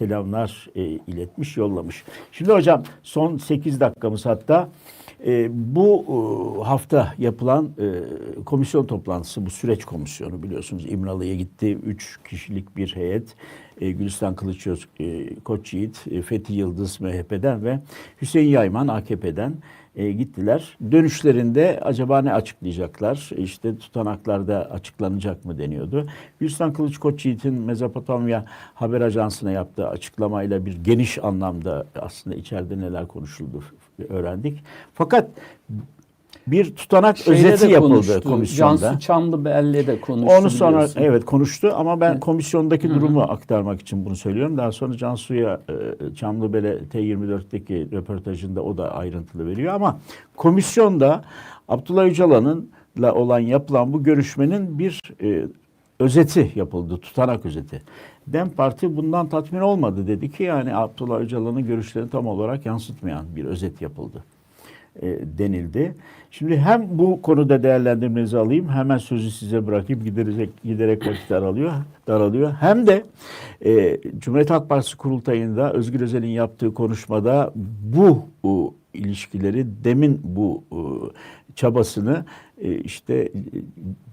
selamlar e, iletmiş, yollamış. Şimdi hocam son 8 dakikamız hatta e, bu e, hafta yapılan e, komisyon toplantısı, bu süreç komisyonu biliyorsunuz İmralı'ya gitti. 3 kişilik bir heyet. E, Gülistan Kılıçyoz, e, Koç Yiğit, e, Fethi Yıldız MHP'den ve Hüseyin Yayman AKP'den e, gittiler. Dönüşlerinde acaba ne açıklayacaklar? İşte tutanaklarda açıklanacak mı deniyordu. Gülistan Kılıç Koç Yiğit'in Mezopotamya Haber Ajansı'na yaptığı açıklamayla bir geniş anlamda aslında içeride neler konuşuldu öğrendik. Fakat bir tutanak Şeyde özeti yapıldı konuştu, komisyonda. Cansu Çamlıbel'le de konuştu. Onu sonra biliyorsun. evet konuştu ama ben komisyondaki durumu aktarmak için bunu söylüyorum. Daha sonra Cansu'ya e, Çamlıbel'e T24'teki röportajında o da ayrıntılı veriyor ama komisyonda Abdullah Öcalan'ınla olan yapılan bu görüşmenin bir e, özeti yapıldı, tutanak özeti. Dem Parti bundan tatmin olmadı dedi ki yani Abdullah Öcalan'ın görüşlerini tam olarak yansıtmayan bir özet yapıldı e, denildi. Şimdi hem bu konuda değerlendirmenizi alayım, hemen sözü size bırakayım. Giderek giderek vakit daralıyor, daralıyor. Hem de e, Cumhuriyet Halk Partisi kurultayında Özgür Özel'in yaptığı konuşmada bu e, ilişkileri demin bu e, çabasını e, işte e,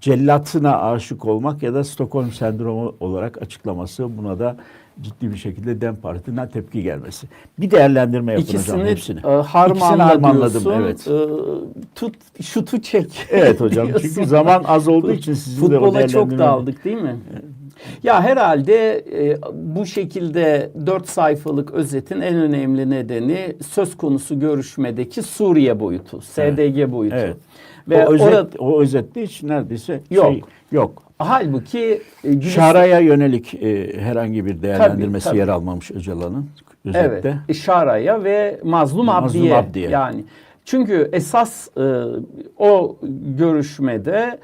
cellatına aşık olmak ya da Stockholm sendromu olarak açıklaması buna da ciddi bir şekilde Dem Parti'den tepki gelmesi. Bir değerlendirme yapın hocam İkisini hepsini. e, harmanladım, evet. E, tut, şutu çek. Evet hocam diyorsun. çünkü zaman az olduğu için sizin de o Futbola çok daldık değil mi? Ya herhalde e, bu şekilde dört sayfalık özetin en önemli nedeni söz konusu görüşmedeki Suriye boyutu, SDG boyutu. Evet. Ve o, özet, orada o özette hiç neredeyse Yok. şey yok. halbuki e, Gülis- Şaraya yönelik e, herhangi bir değerlendirmesi tabii. yer almamış Öcalan'ın özette. Evet. İşaraya ve Mazlum, Mazlum Abdiye. Abdiye. Yani çünkü esas e, o görüşmede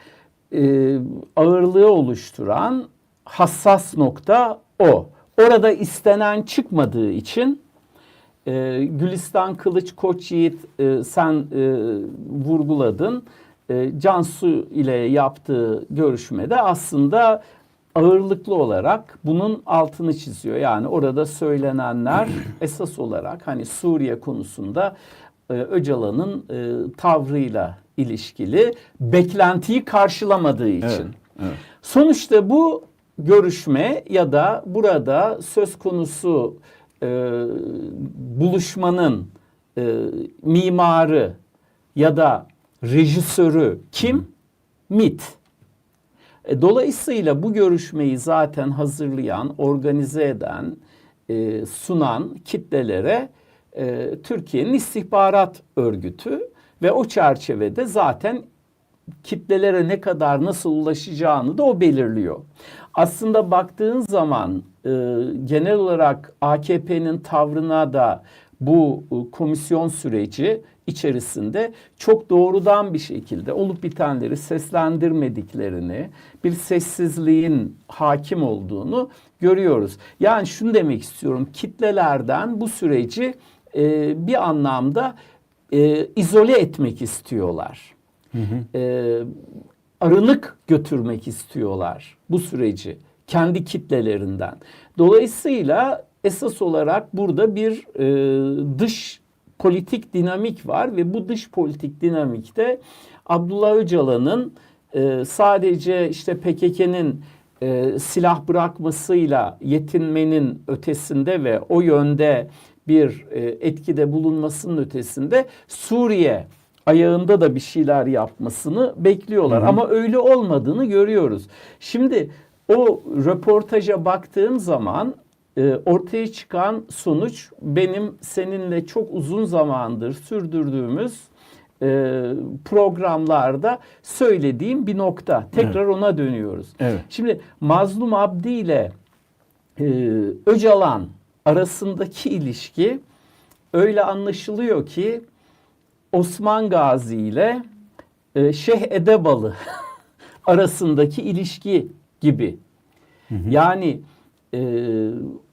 e, ağırlığı oluşturan hassas nokta o. Orada istenen çıkmadığı için e, Gülistan Kılıç Koç Yiğit e, sen e, vurguladın. E, Cansu ile yaptığı görüşmede aslında ağırlıklı olarak bunun altını çiziyor. Yani orada söylenenler esas olarak hani Suriye konusunda e, Öcalan'ın e, tavrıyla ilişkili beklentiyi karşılamadığı için. Evet, evet. Sonuçta bu görüşme ya da burada söz konusu e, buluşmanın e, mimarı ya da rejisörü kim? MIT. E, Dolayısıyla bu görüşmeyi zaten hazırlayan, organize eden, e, sunan kitlelere e, Türkiye'nin istihbarat örgütü ve o çerçevede zaten kitlelere ne kadar nasıl ulaşacağını da o belirliyor. Aslında baktığın zaman e, genel olarak AKP'nin tavrına da bu e, komisyon süreci içerisinde çok doğrudan bir şekilde olup bitenleri seslendirmediklerini, bir sessizliğin hakim olduğunu görüyoruz. Yani şunu demek istiyorum, kitlelerden bu süreci e, bir anlamda e, izole etmek istiyorlar. E, arınık götürmek istiyorlar bu süreci kendi kitlelerinden. Dolayısıyla esas olarak burada bir e, dış politik dinamik var ve bu dış politik dinamikte Abdullah Öcalan'ın e, sadece işte PKK'nın e, silah bırakmasıyla yetinmenin ötesinde ve o yönde bir e, etkide bulunmasının ötesinde Suriye ayağında da bir şeyler yapmasını bekliyorlar. Ama öyle olmadığını görüyoruz. Şimdi o röportaja baktığım zaman e, ortaya çıkan sonuç benim seninle çok uzun zamandır sürdürdüğümüz e, programlarda söylediğim bir nokta. Tekrar ona dönüyoruz. Evet. Şimdi Mazlum Abdi ile e, Öcalan arasındaki ilişki öyle anlaşılıyor ki Osman Gazi ile e, Şeyh Edebalı arasındaki ilişki gibi. Yani e,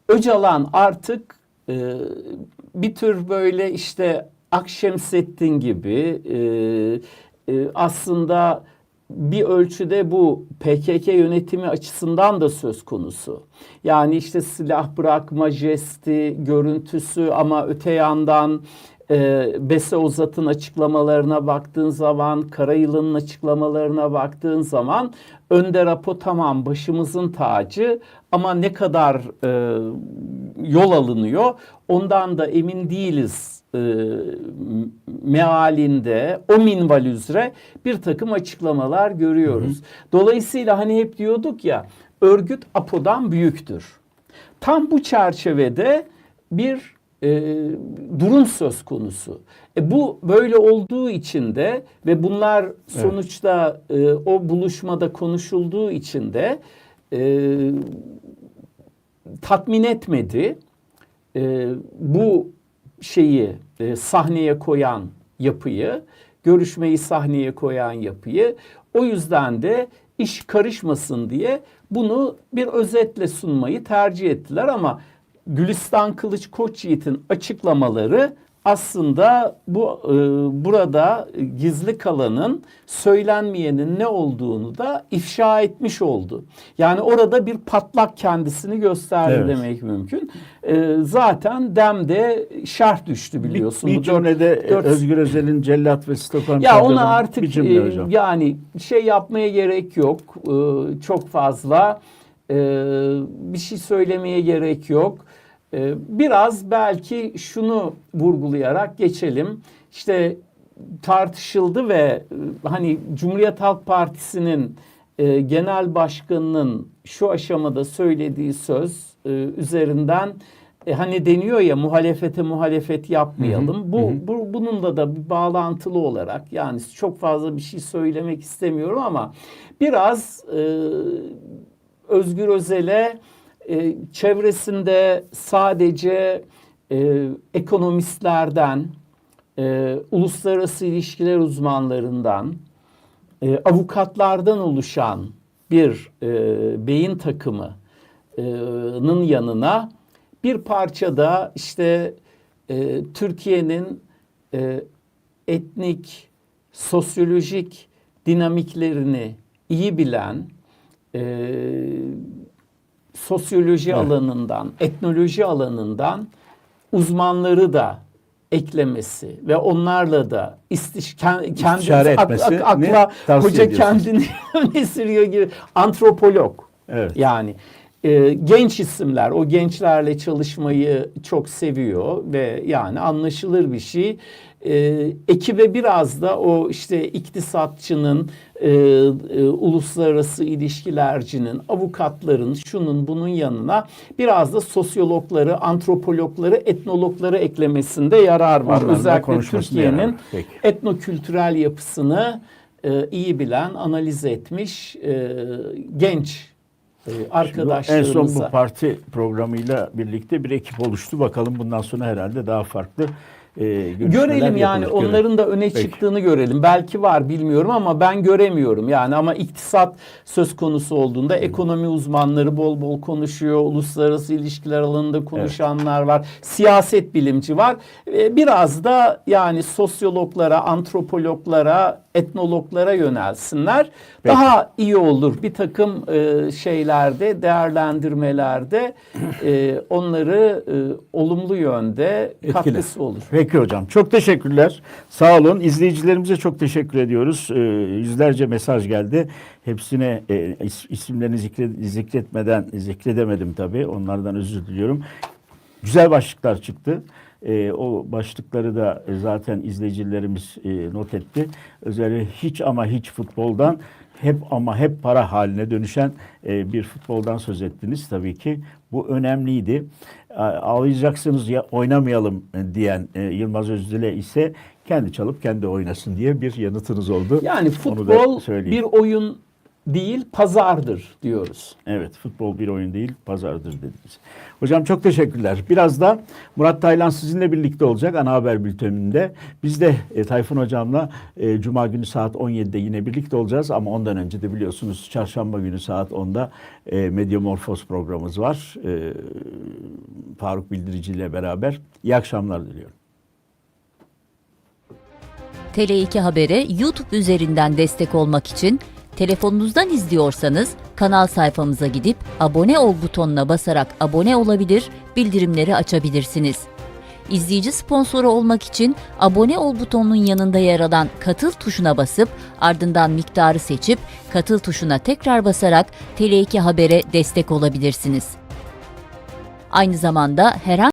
Öcalan artık e, bir tür böyle işte Akşemseddin gibi e, e, aslında bir ölçüde bu PKK yönetimi açısından da söz konusu. Yani işte silah bırakma jesti, görüntüsü ama öte yandan e, Bese Ozat'ın açıklamalarına baktığın zaman, Karayılan'ın açıklamalarına baktığın zaman Önder Apo tamam başımızın tacı ama ne kadar e, yol alınıyor ondan da emin değiliz e, mealinde o minval üzere bir takım açıklamalar görüyoruz. Dolayısıyla hani hep diyorduk ya örgüt APO'dan büyüktür. Tam bu çerçevede bir e, durum söz konusu. E, bu böyle olduğu için de ve bunlar sonuçta e, o buluşmada konuşulduğu için de e, tatmin etmedi. E, bu şeyi e, sahneye koyan yapıyı, görüşmeyi sahneye koyan yapıyı. O yüzden de iş karışmasın diye bunu bir özetle sunmayı tercih ettiler ama Gülistan Kılıç Koçyiğit'in açıklamaları aslında bu e, burada gizli kalanın söylenmeyenin ne olduğunu da ifşa etmiş oldu. Yani orada bir patlak kendisini gösterdi Evet. demek mümkün. E, zaten demde şerh düştü biliyorsun. Bir, bir cümlede e, dört- Özgür Özel'in Cellat ve Stockholm ya ona artık bir cümle e, hocam. yani şey yapmaya gerek yok. E, çok fazla e, bir şey söylemeye gerek yok. E, biraz belki şunu vurgulayarak geçelim. İşte tartışıldı ve e, hani Cumhuriyet Halk Partisi'nin e, genel başkanının şu aşamada söylediği söz e, üzerinden e, hani deniyor ya muhalefete muhalefet yapmayalım. Bu, bu bununla da bir bağlantılı olarak yani çok fazla bir şey söylemek istemiyorum ama biraz e, Özgür Özel'e e, çevresinde sadece e, ekonomistlerden, e, uluslararası ilişkiler uzmanlarından, e, avukatlardan oluşan bir e, beyin takımının yanına bir parça da işte e, Türkiye'nin e, etnik, sosyolojik dinamiklerini iyi bilen, e, sosyoloji alanından, etnoloji alanından uzmanları da eklemesi ve onlarla da istiş kend- kendi ak- ak- akla hoca ediyorsunuz. kendini öne sürüyor gibi antropolog Evet. yani e, genç isimler o gençlerle çalışmayı çok seviyor ve yani anlaşılır bir şey. E, ekibe biraz da o işte iktisatçının, e, e, uluslararası ilişkilercinin, avukatların, şunun bunun yanına biraz da sosyologları, antropologları, etnologları eklemesinde yarar var. Da Özellikle Türkiye'nin etnokültürel yapısını e, iyi bilen, analiz etmiş e, genç e, En son arkadaşlarımıza. bu parti programıyla birlikte bir ekip oluştu. Bakalım bundan sonra herhalde daha farklı e, Görelim yani yapılır. onların da öne Peki. çıktığını görelim. Belki var bilmiyorum ama ben göremiyorum. Yani ama iktisat söz konusu olduğunda ekonomi uzmanları bol bol konuşuyor. Uluslararası ilişkiler alanında konuşanlar var. Siyaset bilimci var. Ee, Biraz da yani sosyologlara, antropologlara, etnologlara yönelsinler. Peki. Daha iyi olur. Bir takım e, şeylerde, değerlendirmelerde e, onları e, olumlu yönde Etkiler. katkısı olur. Peki hocam. Çok teşekkürler. Sağ olun. İzleyicilerimize çok teşekkür ediyoruz. Ee, yüzlerce mesaj geldi. Hepsine e, is- isimlerini zikre- zikretmeden zikredemedim tabii. Onlardan özür diliyorum. Güzel başlıklar çıktı. Ee, o başlıkları da e, zaten izleyicilerimiz e, not etti. Özellikle hiç ama hiç futboldan hep ama hep para haline dönüşen e, bir futboldan söz ettiniz tabii ki. Bu önemliydi. Ağlayacaksınız ya oynamayalım e, diyen e, Yılmaz Özdil'e ise kendi çalıp kendi oynasın diye bir yanıtınız oldu. Yani futbol bir oyun değil pazardır diyoruz. Evet, futbol bir oyun değil, pazardır dediniz. Hocam çok teşekkürler. Biraz da Murat Taylan sizinle birlikte olacak ana haber bülteninde. Biz de e, Tayfun Hocam'la e, Cuma günü saat 17'de yine birlikte olacağız. Ama ondan önce de biliyorsunuz Çarşamba günü saat 10'da e, Medyamorfoz programımız var. E, Faruk Bildirici ile beraber. İyi akşamlar diliyorum. Tele2 Haber'e YouTube üzerinden destek olmak için Telefonunuzdan izliyorsanız kanal sayfamıza gidip abone ol butonuna basarak abone olabilir, bildirimleri açabilirsiniz. İzleyici sponsoru olmak için abone ol butonunun yanında yer alan katıl tuşuna basıp ardından miktarı seçip katıl tuşuna tekrar basarak Tele2 Haber'e destek olabilirsiniz. Aynı zamanda herhangi